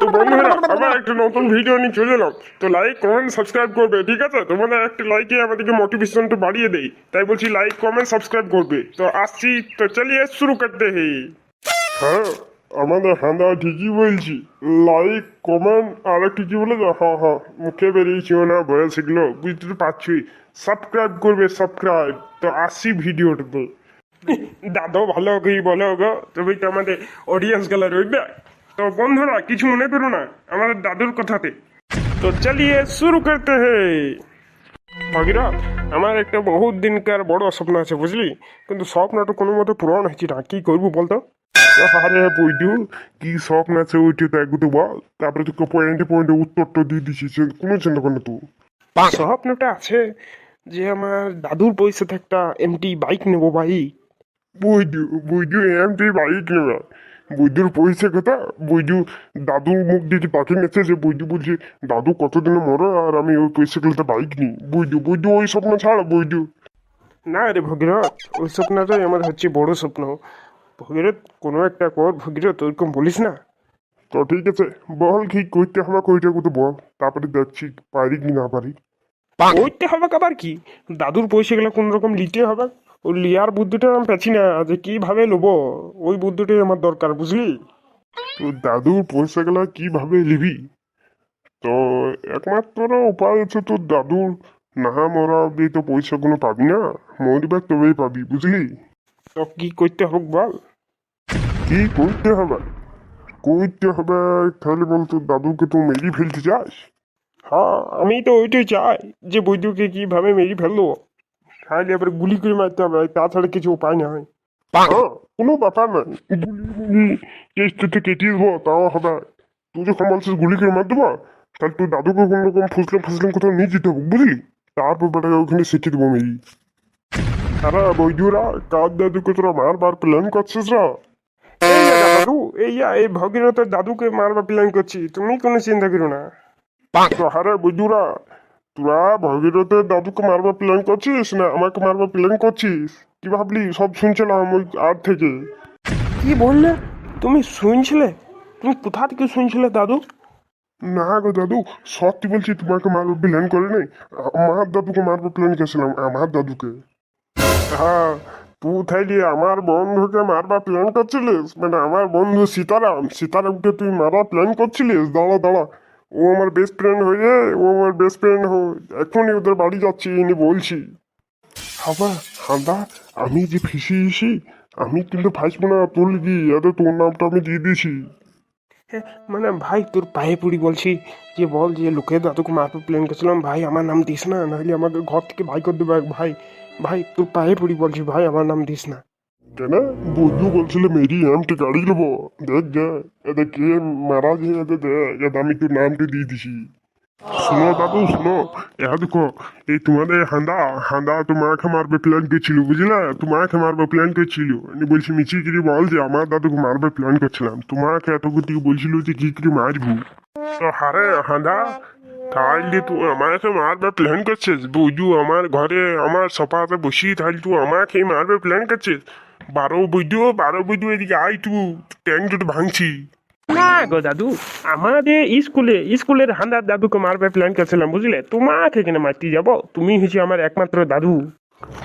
তো বন্ধুরা, আবার একটা নতুন ভিডিও নিয়ে চলে এলাম। তো লাইক কমেন্ট সাবস্ক্রাইব করবে, ঠিক আছে? তোমাদের একটা লাইকে আমাদেরকে মোটিভেশনটা বাড়িয়ে দেয়। তাই বলছি লাইক কমেন্ট সাবস্ক্রাইব করবে। তো আসছি, তো চলিয়ে শুরু করতে হে। হ্যাঁ আমাদের হাঁদা ঠিকই বলছি। লাইক কমেন্ট আর একটু কি বলে হ্যাঁ হ্যাঁ মুখে বেরিয়েছিও না, বয়স এগুলো, বুঝতে তো পারছি। সাবস্ক্রাইব করবে সাবস্ক্রাইব তো আসছি ভিডিওটাতে দাদাও ভালো কি বলো গো, তুমি তো আমাদের অডিয়েন্সগুলো রইবে? তো বন্ধুরা কিছু মনে করো না আমাদের দাদুর কথাতে। তো চলিয়ে শুরু করতে হে। ভাগিরথ আমার একটা বহুত দিনকার বড় স্বপ্ন আছে বুঝলি? কিন্তু স্বপ্নটা কোনো মতো পূরণ হয়েছে না কি করব বলতো? আরে বইটু কি স্বপ্ন আছে ওইটু তো একটু বল। তারপরে তোকে পয়েন্টে পয়েন্টে উত্তরটা দিয়ে দিচ্ছি কোনো চিন্তা করো না তুই। স্বপ্নটা আছে যে আমার দাদুর পয়সাতে একটা এমটি বাইক নেব ভাই। বৈদু বৈদু এমটি বাইক নেবে। বৈদুর পয়সা কথা বৈদু দাদুর মুখ দেখে তাকে গেছে যে বৈদু বলছে দাদু কতদিনে মরো আর আমি ওই পয়সা গুলোতে বাইক নিই? বৈদু বৈদু ওই স্বপ্ন ছাড় বৈদু না রে ভগীরথ ওই স্বপ্নটাই আমার হচ্ছে বড় স্বপ্ন। ভগীরথ কোনো একটা কর ভগীরথ ওইরকম বলিস না। তো ঠিক আছে বল কি করতে হবে কইটা কত বল। তারপরে দেখছি পারি কি না পারি। করতে হবে আবার কি? দাদুর পয়সাগুলো কোন রকম নিতে হবে। ওই লিয়ার বুদ্ধিটা আমি পাচ্ছি না যে কীভাবে নেব ওই বুদ্ধিটাই আমার দরকার বুঝলি? তো দাদুর পয়সাগুলো কীভাবে নিবি? তো একমাত্র উপায় হচ্ছে তোর দাদুর না মরা অব্দি তো পয়সাগুলো পাবি না মরবে তবেই পাবি বুঝলি? তো কি করতে হবে বল? কি করতে হবে? করতে হবে তাহলে বল তোর দাদুকে তো মেরে ফেলতে চাস? হ্যাঁ আমি তো ওইটাই চাই যে বৈদ্যুকে কীভাবে মেরে ফেলল তাহলে এবার গুলি করে মারতে হবে তাছাড়া কিছু উপায় নাই হ্যাঁ, কোনো ব্যাপার নাই গুলি গুলি চেষ্টাতে কেটে দেবো তাও হবে। তুই যখন বলছিস গুলি করে মার দেবো তাহলে তুই দাদুকে কোনো রকম ফুসলাম ফুসলাম কোথাও নিয়ে যেতে হবে বুঝলি? তারপর বেটাকে ওখানে শিখে দেবো মেরি আরে বৈদ্যুরা কার দাদুকে তোরা মারবার প্ল্যান করছিস রা? দাদু এই এই ভগীরথের দাদুকে মারবার প্ল্যান করছি তুমি কোনো চিন্তা করো না। তো হারে বুঝুরা তোরা ভগীরথের দাদুকে মারবার প্ল্যান করছিস না আমাকে মারবার প্ল্যান করছিস? কি ভাবলি? সব শুনছিলাম ওই আর থেকে। কি বললে? তুমি শুনছিলে? তুমি কোথা থেকে শুনছিলে দাদু? না গো দাদু সত্যি বলছি তোমাকে মারবার প্ল্যান করে নাই আমার দাদুকে মারবার প্ল্যান করেছিলাম আমার দাদুকে। হ্যাঁ তুই তাইলে আমার বন্ধুকে মারবার প্ল্যান করছিলিস? মানে আমার বন্ধু সীতারাম সীতারামকে তুই মারার প্ল্যান করছিলিস? দাঁড়া দাঁড়া। ও আমার বেস্ট ফ্রেন্ড হয়ে ও আমার বেস্ট ফ্রেন্ড হো এখনই ওদের বাড়ি যাচ্ছি এনে বলছি। হাবা হাঁদা আমি যে ফেসিয়েছি আমি কিন্তু ফাঁসবো না তোর কি, এতে তোর নামটা আমি দিয়ে দিয়েছি। মানে ভাই, তোর পায়ে পড়ি বলছি, যে বল, যে লোকের দাদুকে মারবার প্ল্যান করছিলাম, ভাই, আমার নাম দিস না, নাহলে আমাকে ঘর থেকে ভাই করে দেবে, ভাই। ভাই, তোর পায়ে পড়ি বলছি, ভাই, আমার নাম দিস না। বন্ধু বলছিল, মেরি এমটি গাড়ি নেব। দেখ যা এদের কে দেখ এদের আমি নামটি দিয়ে দিছি। দেখো, এই তোমাদের হাঁদা হাঁদা তোমাকে মারবে প্ল্যান করছিল, বুঝলে? তোমাকে মারবে প্ল্যান করছিল। আমি বলছি মিছিগিরি বল যে, আমার দাদুকে মারবে প্ল্যান করছিলাম। তোমাকে এত কিছু বলছিল যে, কি করে মারবো? তো হারে, হাঁদা তাহলে তুই আমাকে মারবে প্ল্যান করছিস? বুঝু আমার ঘরে, আমার সোফাতে বসি তাহলে তুই আমাকে মারবে প্ল্যান করছিস? বারো বুঝু বারো বুঝু এদিকে আই তুই ট্যাঙ্ক দুটো ভাঙছি। না গো দাদু আমাদের স্কুলে স্কুলের হান্দার দাদুকে মারবে প্ল্যান করছিলাম বুঝলে? তোমাকে কেন মারতে যাব তুমি হচ্ছে আমার একমাত্র দাদু।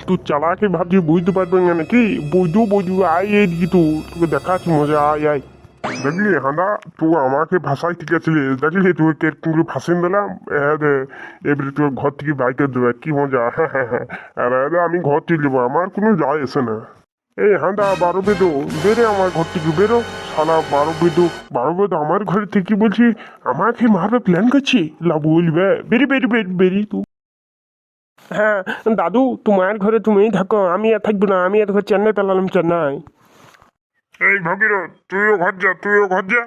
তুই চালাকে ভাবছি বুঝতে পারবে না নাকি? বুঝু বুঝু আয় এদিকে তুই তোকে দেখাচ্ছি মজা আয় আয়। দেখলি হাঁদা তুই আমাকে ভাষায় ঠিক আছে দেখলি তুই কেরকম করে ভাষণ দিলাম হ্যাঁ দে এবারে তুই ঘর থেকে বাইকে দেবে কি মজা হ্যাঁ হ্যাঁ হ্যাঁ। আর আমি ঘর থেকে দেবো আমার কোনো যায় আসে না। এই হাঁদা বারো বেদো বেরে আমার ঘর থেকে বেরো। শালা বারো বেদো বারো বেদো আমার ঘর থেকে বলছি, আমাকে মারবে প্ল্যান করছি। লা বলবে, বেরি বেরি বেরি বেরি তু। হ্যাঁ দাদু, তোমার ঘরে তুমিই থাকো, আমি আর থাকব না, আমি আর ঘর চেন্নাই পেলাম চেন্নাই। এই ভগীরথ, তুইও ঘর যা, তুইও ঘর যা।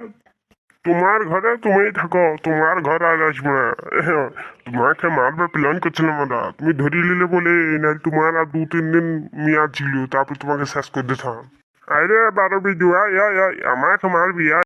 তোমার ঘরে তুমি থাকো তোমার ঘর আর আসব না হ্যাঁ, তোমাকে মারবে প্ল্যান করছিলাম আমরা তুমি ধরিয়ে নিলে বলে না তোমার আর দু তিন দিন মেয়াদ ছিল তারপর তোমাকে শেষ করে দিতাম আরে বারো বিজু আয় আয় আয় আমাকে মারবি আয়